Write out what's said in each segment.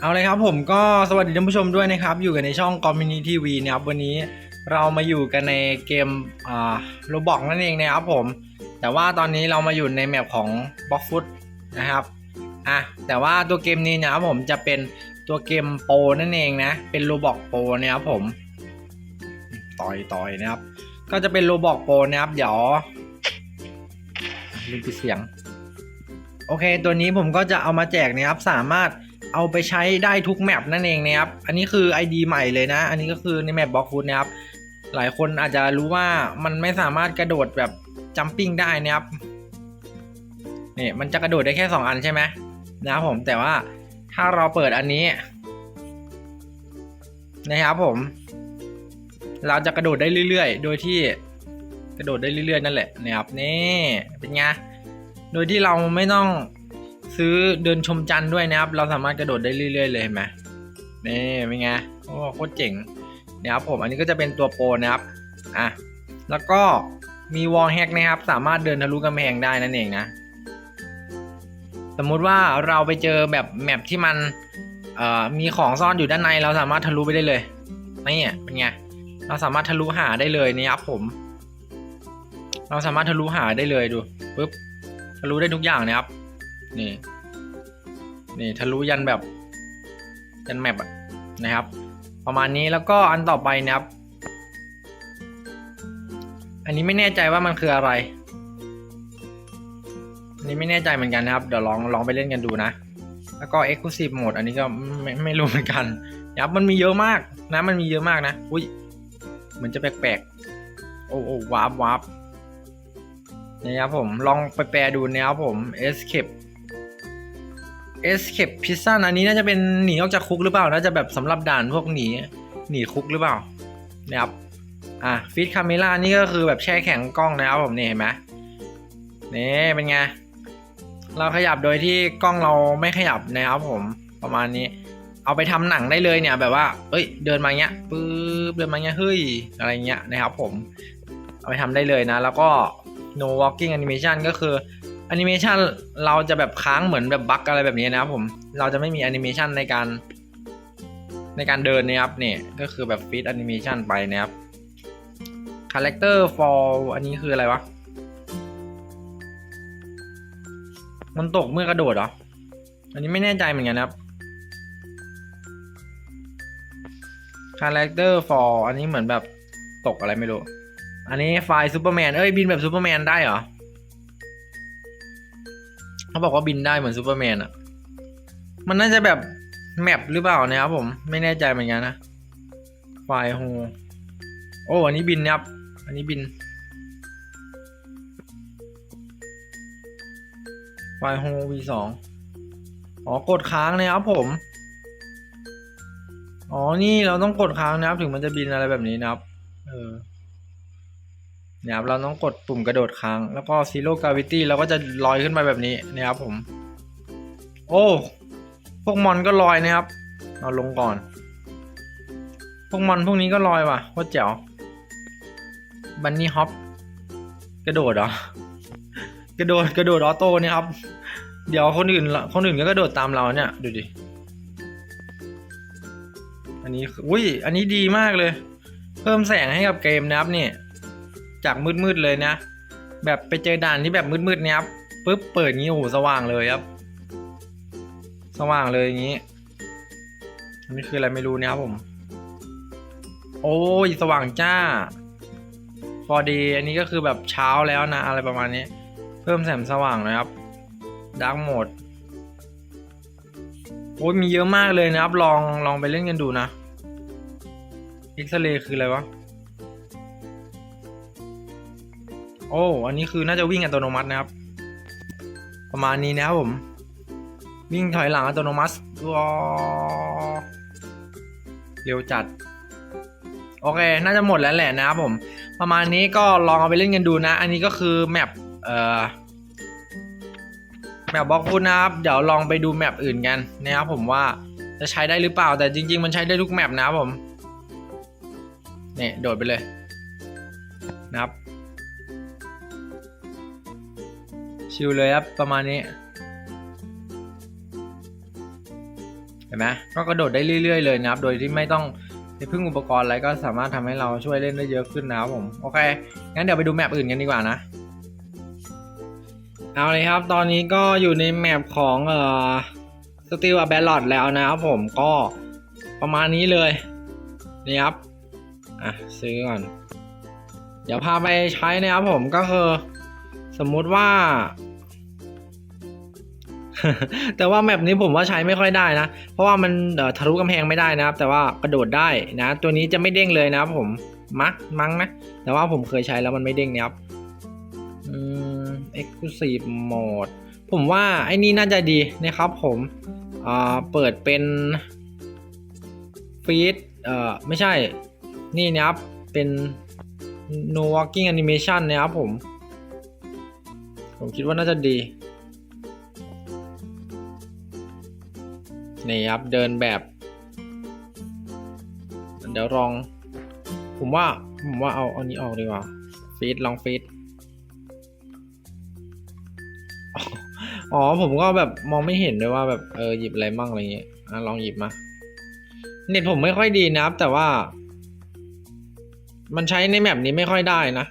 เอาเลยครับผมก็สวัสดีท่านผู้ชมด้วยนะครับ อยู่กันในช่อง Community TV นะครับวันนี้เรามาอยู่กันในเกมอ่าโรบอกนั่นเองนะครับผม แต่ว่าตอนนี้เรามาอยู่ในแมปของ b l o c k f o o t นะครับอะแต่ว่าตัวเกมนี้นะครับผมจะเป็นตัวเกมโปรนั่นเองนะเป็นโรบอกโปรนะครับผมต่อยต่อยนะครับ ก็จะเป็นโรบอกโปรนะครับเดี๋ยวลืมปิดเสียง โอเค ตัวนี้ผมก็จะเอามาแจกนะครับสามารถ เอาไปใช้ได้ทุกแมปนั่นเองนะครับ อันนี้คือ ID ใหม่เลยนะ อันนี้ก็คือในแมปบล็อกฟูดนะครับ หลายคนอาจจะรู้ว่ามันไม่สามารถกระโดดแบบจัมปิ้งได้นะครับนี่มันจะกระโดดได้แค่ 2 อันใช่ไหมนะครับผมแต่ว่าถ้าเราเปิดอันนี้ นะครับผม เราจะกระโดดได้เรื่อยๆ โดยที่กระโดดได้เรื่อยๆนั่นแหละนะครับนี่เป็นไงโดยที่เราไม่ต้อง ซื้อเดินชมจันทร์ด้วยนะครับ เราสามารถกระโดดได้เรื่อยๆเลยเห็นไหมนี่เป็นไงโอ้โคตรเจ๋งนะครับผมอันนี้ก็จะเป็นตัวโปรนะครับอะแล้วก็มีวอลแฮกนะครับ สามารถเดินทะลุกำแพงได้นั่นเองนะ สมมุติว่าเราไปเจอแบบแมปที่มันมีของซ่อนอยู่ด้านในเราสามารถทะลุไปได้เลยนี่เป็นไงเราสามารถทะลุหาได้เลยนะครับผม เราสามารถทะลุหาได้เลยดูปุ๊บทะลุได้ทุกอย่างนะครับ นี่ นี่ทะลุยันแบบ ยันแมปอะนะครับ ประมาณนี้แล้วก็อันต่อไปนะครับ อันนี้ไม่แน่ใจว่ามันคืออะไร อันนี้ไม่แน่ใจเหมือนกันนะครับ เดี๋ยวลองลองไปเล่นกันดูนะ แล้วก็ Exclusive Mode อันนี้ก็ไม่ไม่รู้เหมือนกันนะครับมันมีเยอะมากนะ มันมีเยอะมากนะ อุ้ยเหมือนจะแปลกๆ โอ้โอ้วาร์ปวาร์ปนะครับผมลองไปแปลดูนะครับผม escape escape prison อันนี้น่าจะเป็นหนีออกจากคุกหรือเปล่า น่าจะแบบสำหรับด่านพวกหนีหนีคุกหรือเปล่านะครับอะฟิตคาเมล่านี่ก็คือแบบแช่แข็งกล้องนะครับผมนี่เห็นไหมนี่เป็นไง เราขยับโดยที่กล้องเราไม่ขยับนะครับผมประมาณนี้ เอาไปทำหนังได้เลยเนี่ยแบบว่า เอ้ย เดินมาเงี้ยปึ๊บเดินมาเงี้ยเฮ้ยอะไรเงี้ยนะครับผม เอาไปทำได้เลยนะ แล้วก็ no walking animation ก็คือ animation เราจะแบบค้างเหมือนแบบบั๊กอะไรแบบนี้นะครับผมเราจะไม่มี animation ในการ ในการเดินนะครับเนี่ยก็คือแบบ feed animation ไปนะครับ character for อันนี้คืออะไรวะ มันตกเมื่อกระโดดเหรอ อันนี้ไม่แน่ใจเหมือนกันนะครับ character for อันนี้เหมือนแบบตกอะไรไม่รู้ อันนี้ไฟล์ซูเปอร์แมนเอ้ยบินแบบซูเปอร์แมนได้เหรอ เขาบอกว่าบินได้เหมือนซูเปอร์แมนอะมันน่าจะแบบแมปหรือเปล่านะครับผมไม่แน่ใจเหมือนกันนะไฟโฮโอ้อันนี้บินนะครับ อันนี้บินไฟโฮ V2 อ๋อกดค้างนะครับผม อ๋อนี่เราต้องกดค้างนะครับ ถึงมันจะบินอะไรแบบนี้นะครับ เออ นี่ยครับเราต้องกดปุ่มกระโดดค้าง แล้วก็ zero gravity เราก็จะลอยขึ้นไปแบบนี้นะครับผม โอ้พวกมอนก็ลอยนะครับเอาลงก่อน พวกมอนพวกนี้ก็ลอยว่ะโคตรเจ๋วบันนี่ฮอปกระโดดเหรอกระโดดกระโดดออโต้เนี่ยครับ เดี๋ยวคนอื่นคนอื่นก็กระโดดตามเราเนี่ยดูดิอันนี้อุ้ยอันนี้ดีมากเลย เพิ่มแสงให้กับเกมนะครับนี่ จากมืดๆเลยนะ แบบไปเจอด่านที่แบบมืดๆเนี้ยครับปุ๊บเปิดงี้โอ้โหสว่างเลยครับ สว่างเลยอย่างนี้อันนี้คืออะไรไม่รู้นะครับผม โอ้ยสว่างจ้า 4D อันนี้ก็คือแบบเช้าแล้วนะ อะไรประมาณนี้ เพิ่มแสงสว่างนะครับ Dark Mode โอ้ยมีเยอะมากเลยนะครับ ลองลองไปเล่นกันดูนะ X-ray คืออะไรวะ โอ้ อันนี้คือน่าจะวิ่งอัตโนมัตินะครับ ประมาณนี้นะครับผม วิ่งถอยหลังอัตโนมัติว้าวเร็วจัด โอเค น่าจะหมดแล้วแหละนะครับผม ประมาณนี้ก็ลองเอาไปเล่นกันดูนะ อันนี้ก็คือแมปเอ่อแมปบล็อกฟุตนะครับ เดี๋ยวลองไปดูแมปอื่นกันนะครับผมว่าจะใช้ได้หรือเปล่า แต่จริง ๆ มันใช้ได้ทุกแมปนะครับผม เนี่ยโดดไปเลยนะครับ ชิลเลยครับประมาณนี้ เห็นไหมก็กระโดดได้เรื่อย ๆ เลยนะครับ โดยที่ไม่ต้องไปพึ่งอุปกรณ์อะไรก็สามารถทำให้เราช่วยเล่นได้เยอะขึ้นนะครับผมโอเคงั้นเดี๋ยวไปดูแมปอื่นกันดีกว่านะเอาเลยครับ ตอนนี้ก็อยู่ในแมปของเอ่อสติลอะแบลลอดแล้วนะครับผมก็ประมาณนี้เลยนี่ครับอะซื้อก่อน เดี๋ยวพาไปใช้นะครับผมก็คือ สมมุติว่า แต่ว่าแมปนี้ผมว่าใช้ไม่ค่อยได้นะ เพราะว่ามันทะลุกำแพงไม่ได้นะครับ แต่ว่ากระโดดได้นะ ตัวนี้จะไม่เด้งเลยนะครับผมมักมั้งนะ แต่ว่าผมเคยใช้แล้วมันไม่เด้งนะครับอืม exclusive mode ผมว่าไอ้นี่น่าจะดีนะครับผมอ่าเปิดเป็นฟีดเอ่อไม่ใช่นี่นะครับเป็น no walking animation นะครับผม ผมคิดว่าน่าจะดี นี่ครับเดินแบบ เดี๋ยวลอง ผมว่า ผมว่าเอาเอานี้ออกดีกว่าฟีดลองฟีดอ๋อ ผมก็แบบมองไม่เห็นเลยว่าแบบเออหยิบอะไรมั่งอะไรเงี้ยอะลองหยิบมา เน็ตผมไม่ค่อยดีนะครับ แต่ว่า มันใช้ในแมปนี้ไม่ค่อยได้นะ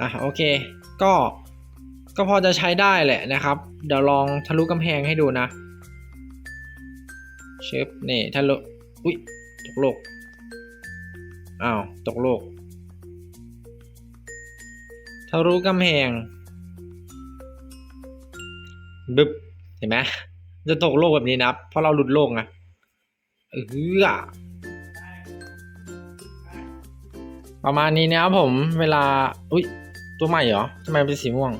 อะโอเค ก็ก็พอจะใช้ได้แหละนะครับ เดี๋ยวลองทะลุกำแพงให้ดูนะเชฟนี่ทะลุอุ๊ยตกโลกอ้าวตกโลกทะลุกำแพงบึบเห็นไหมจะตกโลกแบบนี้นะครับเพราะเราหลุดโลกไงเออประมาณนี้นะครับผมเวลา อุ๊ย ตัวใหม่เหรอทำไมเป็นสีม่วง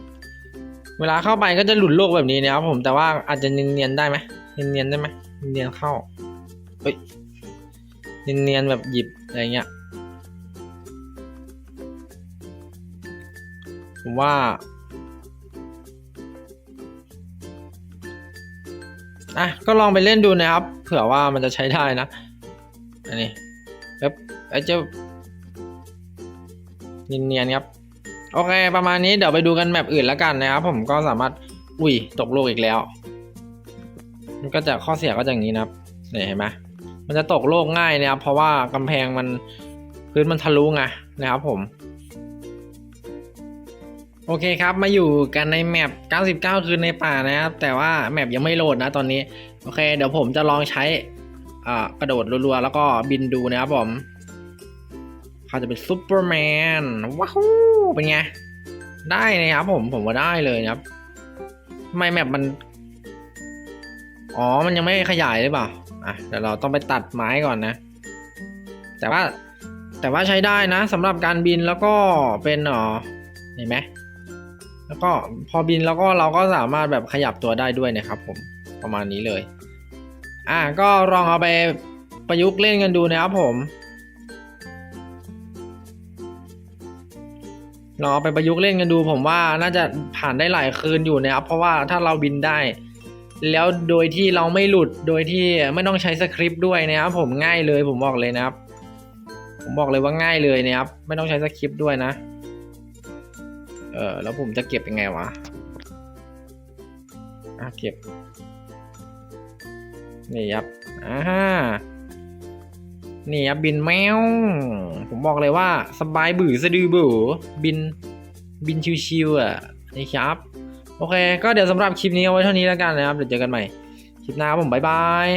เวลาเข้าไปก็จะหลุดโลกแบบนี้นะครับผมแต่ว่าอาจจะเนียนๆได้ไหมเนียนๆได้ไหมเนียนเข้าเฮ้ยเนียนๆแบบหยิบอะไรเงี้ยผมว่าอะก็ลองไปเล่นดูนะครับ เผื่อว่ามันจะใช้ได้นะอันนี้เอ๊บไอ้เจ้าเนียนๆครับ โอเค ประมาณนี้เดี๋ยวไปดูกันแมปอื่นแล้วกันนะครับ ผมก็สามารถ อุ้ยตกโลกอีกแล้ว มันก็จะข้อเสียก็จะอย่างนี้นะครับเนี่ยเห็นไหมมันจะตกโลกง่ายนะครับเพราะว่ากำแพงมันพื้นมันทะลุไงนะครับผม โอเคครับมาอยู่กันในแมป 99 คืนในป่านะครับ แต่ว่าแมปยังไม่โหลดนะตอนนี้ โอเค เดี๋ยวผมจะลองใช้อ่ากระโดดรัวๆ แล้วก็บินดูนะครับผม เขาจะเป็นซูเปอร์แมนว้าวเป็นไง ได้นะครับผมผมว่าได้เลยครับไมแมปมัน อ๋อ มันยังไม่ขยายหรือเปล่า อะ เดี๋ยวเราต้องไปตัดไม้ก่อนนะ แต่ว่า แต่ว่าใช้ได้นะสำหรับการบินแล้วก็เป็นเออเห็นไหม แล้วก็พอบินแล้วก็เราก็สามารถแบบขยับตัวได้ด้วยนะครับผม ประมาณนี้เลย อะ ก็ลองเอาไปประยุกต์เล่นกันดูนะครับผม ลองเอาไปประยุกต์เล่นกันดู ผมว่าน่าจะผ่านได้หลายคืนอยู่นะครับ เพราะว่าถ้าเราบินได้ แล้วโดยที่เราไม่หลุดโดยที่ไม่ต้องใช้สคริปต์ด้วยนะครับผมง่ายเลยผมบอกเลยนะครับ ผมบอกเลยว่าง่ายเลยนะครับ ไม่ต้องใช้สคริปต์ด้วยนะ เออแล้วผมจะเก็บยังไงวะอะเก็บนี่ครับอ่า นี่ครับบินแมว ผมบอกเลยว่าสบายบื้อสะดือบือบินบินชิวๆอะนี่ครับ โอเค ก็เดี๋ยวสำหรับคลิปนี้เอาไว้เท่านี้แล้วกันนะครับ เดี๋ยวเจอกันใหม่ คลิปหน้าผมบ๊ายบาย